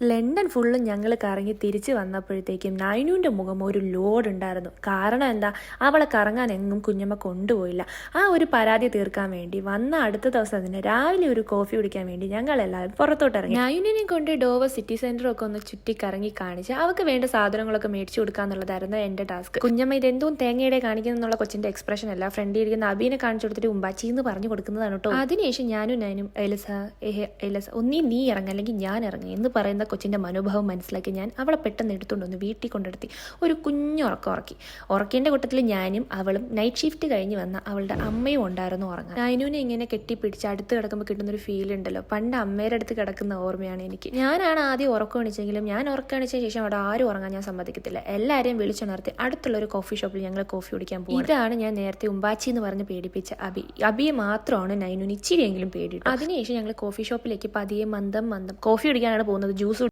London ഫുള്ളും ഞങ്ങൾ കറങ്ങി തിരിച്ചു വന്നപ്പോഴത്തേക്കും നൈനുവിന്റെ മുഖം ഒരു ലോഡ് ഉണ്ടായിരുന്നു. കാരണം എന്താ? അവളെ കറങ്ങാൻ എങ്ങും കുഞ്ഞമ്മ കൊണ്ടുപോയില്ല. ആ ഒരു പരാതി തീർക്കാൻ വേണ്ടി വന്ന അടുത്ത ദിവസം തന്നെ രാവിലെ ഒരു കോഫി കുടിക്കാൻ വേണ്ടി ഞങ്ങൾ എല്ലാവരും പുറത്തോട്ട് ഇറങ്ങി. നൈനുവിനെ കൊണ്ട് ഡോവ സിറ്റി സെന്ററൊക്കെ ഒന്ന് ചുറ്റി കറങ്ങി കാണിച്ച് അവൾക്ക് വേണ്ട സാധനങ്ങളൊക്കെ മേടിച്ചു കൊടുക്കുക എന്നുള്ളതായിരുന്നു എന്റെ ടാസ്ക് കുഞ്ഞമ്മ ഇതെന്തും തേങ്ങയുടെ എന്നുള്ള കൊച്ചിന്റെ എക്സ്പ്രഷൻ അല്ല. ഫ്രണ്ടിൽ ഇരിക്കുന്ന അബീനെ കാണിച്ചു കൊടുത്തിട്ട് ഉമ്പാച്ചി എന്ന് പറഞ്ഞു കൊടുക്കുന്നതാണ് കേട്ടോ. അതിനുശേഷം ഞാനും ഞാനും എലസ എഹ് എലസ ഒന്നീ നീ ഇറങ്ങ അല്ലെങ്കിൽ ഞാൻ ഇറങ്ങി എന്ന് പറയുന്ന കൊച്ചിന്റെ മനോഭാവം മനസ്സിലാക്കി ഞാൻ അവളെ പെട്ടെന്ന് എടുത്തുകൊണ്ട് വന്ന് വീട്ടിൽ കൊണ്ടെടുത്തി. ഒരു കുഞ്ഞു ഉറക്കം ഉറക്കി. ഉറക്കേന്റെ കൂട്ടത്തിൽ ഞാനും അവളും നൈറ്റ് ഷിഫ്റ്റ് കഴിഞ്ഞ് വന്ന അവളുടെ അമ്മയും ഉണ്ടായിരുന്നു ഉറങ്ങാൻ. നൈനുവിനെ ഇങ്ങനെ കെട്ടിപ്പിടിച്ച് അടുത്ത് കിടക്കുമ്പോൾ കിട്ടുന്നൊരു ഫീൽ ഉണ്ടല്ലോ. പണ്ട് അമ്മയുടെ അടുത്ത് കിടക്കുന്ന ഓർമ്മയാണ് എനിക്ക്. ഞാനാണ് ആദ്യം ഉറക്കം എണിച്ചെങ്കിലും ഞാൻ ഉറക്കം എണിച്ച ശേഷം അവിടെ ആരും ഉറങ്ങാൻ ഞാൻ സമ്മതിക്കത്തില്ല. എല്ലാവരെയും വിളിച്ചുണർത്തി അടുത്തുള്ള ഒരു കോഫി ഷോപ്പിൽ ഞങ്ങൾ കോഫി കുടിക്കാൻ പോകും ഇതാണ് ഞാൻ നേരത്തെ ഉമ്പാച്ചി എന്ന് പറഞ്ഞ് പേടിപ്പിച്ച അബി. അബിയെ മാത്രമാണ് നൈനുവിന് ഇച്ചിരിയെങ്കിലും പേടിയിട്ടു അതിനുശേഷം ഞങ്ങൾ കോഫി ഷോപ്പിലേക്ക് പതിയെ മന്ദം മന്ദം. കോഫി കുടിക്കാനാണ് പോകുന്നത്. ജ്യൂസ്